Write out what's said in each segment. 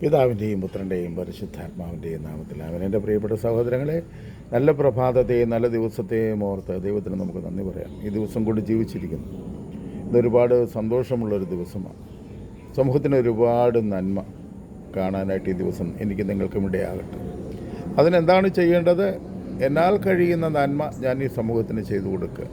പിതാവിന്റെയും പുത്രന്റെയും പരിശുദ്ധാത്മാവിന്റെയും നാമത്തിൽ അവൻ എന്റെ പ്രിയപ്പെട്ട സഹോദരങ്ങളെ നല്ല പ്രഭാതത്തെയും നല്ല ദിവസത്തെയും ഓർത്ത് ദൈവത്തിന് നമുക്ക് നന്ദി പറയാം. ഈ ദിവസം കൂടി ജീവിച്ചിരിക്കുന്നു. ഇതൊരുപാട് സന്തോഷമുള്ളൊരു ദിവസമാണ്. സമൂഹത്തിന് ഒരുപാട് നന്മ കാണാനായിട്ട് ഈ ദിവസം എനിക്ക് നിങ്ങൾക്കും ഇടയാകട്ടെ. അതിനെന്താണ് ചെയ്യേണ്ടത്? എന്നാൽ കഴിയുന്ന നന്മ ഞാൻ ഈ സമൂഹത്തിന് ചെയ്തു കൊടുക്കുക.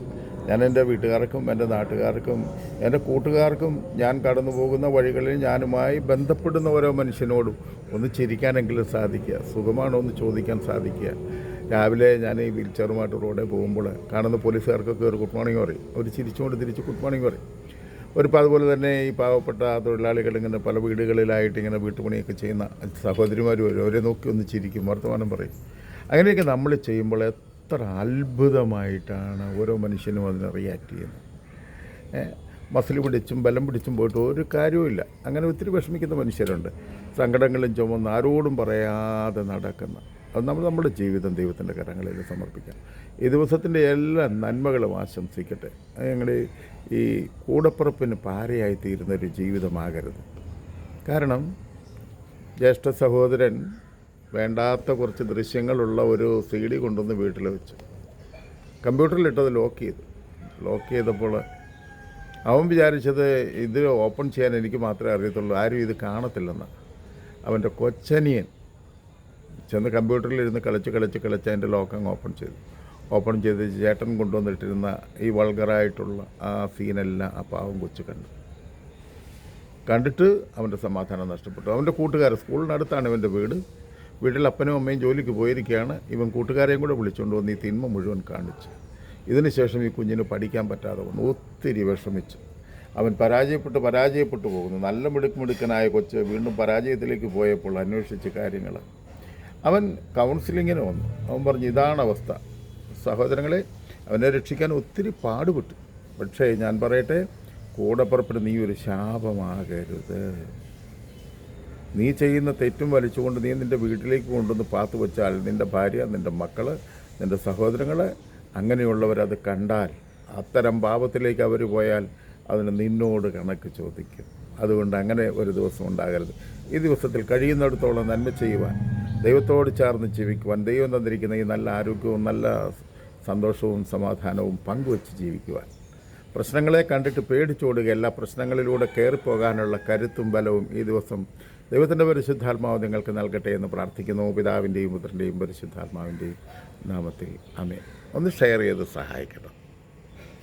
ഞാൻ എന്റെ വീട്ടുകാർക്കും എന്റെ നാട്ടുകാർക്കും എന്റെ കൂട്ടുകാർക്കും ഞാൻ കടന്നു പോകുന്ന വഴികളിൽ ഞാനുമായി ബന്ധപ്പെടുന്ന ഓരോ മനുഷ്യനോടും ഒന്ന് ചിരിക്കാനെങ്കിലും സാധിക്കുക. സുഖമാണോ എന്ന് ചോദിക്കാൻ സാധിക്കുക. രാവിലെ ഞാൻ ഈ വീൽ ചെയറുമായിട്ട് റോഡിൽ പോകുമ്പോൾ കാണുന്ന പോലീസുകാർക്കൊക്കെ ഒരു ഗുഡ് മോർണിംഗ് പറയും. അവർ ചിരിച്ചുകൊണ്ട് തിരിച്ച് ഗുഡ് മോർണിംഗ് പറയും. ഒരു അതുപോലെ തന്നെ ഈ പാവപ്പെട്ട തൊഴിലാളികൾ ഇങ്ങനെ പല വീടുകളിലായിട്ട് ഇങ്ങനെ വീട്ടുപണിയൊക്കെ ചെയ്യുന്ന സഹോദരിമാർ വരും. അവരെ നോക്കി ഒന്ന് ചിരിക്കും വർത്തമാനം പറയും. അങ്ങനെയൊക്കെ നമ്മൾ ചെയ്യുമ്പോൾ എത്ര അത്ഭുതമായിട്ടാണ് ഓരോ മനുഷ്യനും അതിനെ റിയാക്ട് ചെയ്യുന്നത്. മസിൽ പിടിച്ചും ബലം പിടിച്ചും പോയിട്ട് ഒരു കാര്യവുമില്ല. അങ്ങനെ ഒത്തിരി വിഷമിക്കുന്ന മനുഷ്യരുണ്ട്. സങ്കടങ്ങളും ചുമന്ന് ആരോടും പറയാതെ നടക്കുന്ന. അത് നമ്മൾ നമ്മുടെ ജീവിതം ദൈവത്തിന്റെ കരങ്ങളിൽ സമർപ്പിക്കാം. ഈ ദിവസത്തിന്റെ എല്ലാ നന്മകളും ആശംസിക്കട്ടെ. ഞങ്ങൾ ഈ കൂടപ്പുറപ്പിന് പാരയായി തീരുന്ന ഒരു ജീവിതമാകരുത്. കാരണം ജ്യേഷ്ഠ സഹോദരൻ വേണ്ടാത്ത കുറച്ച് ദൃശ്യങ്ങളുള്ള ഒരു സി ഡി കൊണ്ടുവന്ന് വീട്ടിൽ വെച്ചു. കമ്പ്യൂട്ടറിലിട്ടത് ലോക്ക് ചെയ്തു. ലോക്ക് ചെയ്തപ്പോൾ അവൻ വിചാരിച്ചത് ഇത് ഓപ്പൺ ചെയ്യാൻ എനിക്ക് മാത്രമേ അറിയത്തുള്ളൂ. ആരും ഇത് കാണത്തില്ലെന്ന്. അവന്റെ കൊച്ചനിയൻ ചെന്ന് കമ്പ്യൂട്ടറിലിരുന്ന് കളിച്ച് കളിച്ച് കളിച്ച് അതിന്റെ അങ്ങ് ഓപ്പൺ ചെയ്തു. ഓപ്പൺ ചെയ്ത് ചേട്ടൻ കൊണ്ടുവന്നിട്ടിരുന്ന ഈ വൾഗറായിട്ടുള്ള ആ സീനെല്ലാം ആ പാവം കൊച്ചു കണ്ടു. കണ്ടിട്ട് അവന്റെ സമാധാനം നഷ്ടപ്പെട്ടു. അവന്റെ കൂട്ടുകാർ സ്കൂളിനടുത്താണ് ഇവന്റെ വീട്. വീട്ടിൽ അപ്പനും അമ്മയും ജോലിക്ക് പോയിരിക്കുകയാണ്. ഇവൻ കൂട്ടുകാരെയും കൂടെ വിളിച്ചുകൊണ്ട് വന്ന് ഈ തിന്മ മുഴുവൻ കാണിച്ച്. ഇതിനുശേഷം ഈ കുഞ്ഞിന് പഠിക്കാൻ പറ്റാതെ വന്നു ഒത്തിരി വിഷമിച്ചു. അവൻ പരാജയപ്പെട്ട് പരാജയപ്പെട്ടു പോകുന്നു. നല്ല മിടുക്കുമിടുക്കനായ കൊച്ച് വീണ്ടും പരാജയത്തിലേക്ക് പോയപ്പോൾ അന്വേഷിച്ച് കാര്യങ്ങൾ അവൻ കൗൺസിലിങ്ങിന് വന്നു. അവൻ പറഞ്ഞു ഇതാണ് അവസ്ഥ. സഹോദരങ്ങളെ അവനെ രക്ഷിക്കാൻ ഒത്തിരി പാടുപെട്ടു. പക്ഷേ ഞാൻ പറയട്ടെ കൂടപ്പുറപ്പെട്ട് നീ ഒരു ശാപമാകരുത്. നീ ചെയ്യുന്ന തെറ്റും വലിച്ചുകൊണ്ട് നീ നിന്റെ വീട്ടിലേക്ക് കൊണ്ടുവന്ന് പാത്തു വെച്ചാൽ നിന്റെ ഭാര്യ നിന്റെ മക്കൾ നിന്റെ സഹോദരങ്ങൾ അങ്ങനെയുള്ളവരത് കണ്ടാൽ അത്തരം പാപത്തിലേക്ക് അവർ പോയാൽ അതിന് നിന്നോട് കണക്ക് ചോദിക്കും. അതുകൊണ്ട് അങ്ങനെ ഒരു ദിവസം ഉണ്ടാകരുത്. ഈ ദിവസത്തിൽ കഴിയുന്നിടത്തോളം നന്മ ചെയ്യുവാൻ ദൈവത്തോട് ചേർന്ന് ജീവിക്കുവാൻ ദൈവം തന്നിരിക്കുന്ന ഈ നല്ല ആരോഗ്യവും നല്ല സന്തോഷവും സമാധാനവും പങ്കുവെച്ച് ജീവിക്കുവാൻ. പ്രശ്നങ്ങളെ കണ്ടിട്ട് പേടിച്ചോടുക എല്ലാ പ്രശ്നങ്ങളിലൂടെ കയറിപ്പോകാനുള്ള കരുത്തും ബലവും ഈ ദിവസം ദൈവത്തിന്റെ പരിശുദ്ധാത്മാവ് നിങ്ങൾക്ക് നൽകട്ടെ എന്ന് പ്രാർത്ഥിക്കുന്നു. പിതാവിന്റെയും പുത്രന്റെയും പരിശുദ്ധാത്മാവിന്റെയും നാമത്തിൽ അമേ ഒന്ന് ഷെയർ ചെയ്ത് സഹായിക്കണം.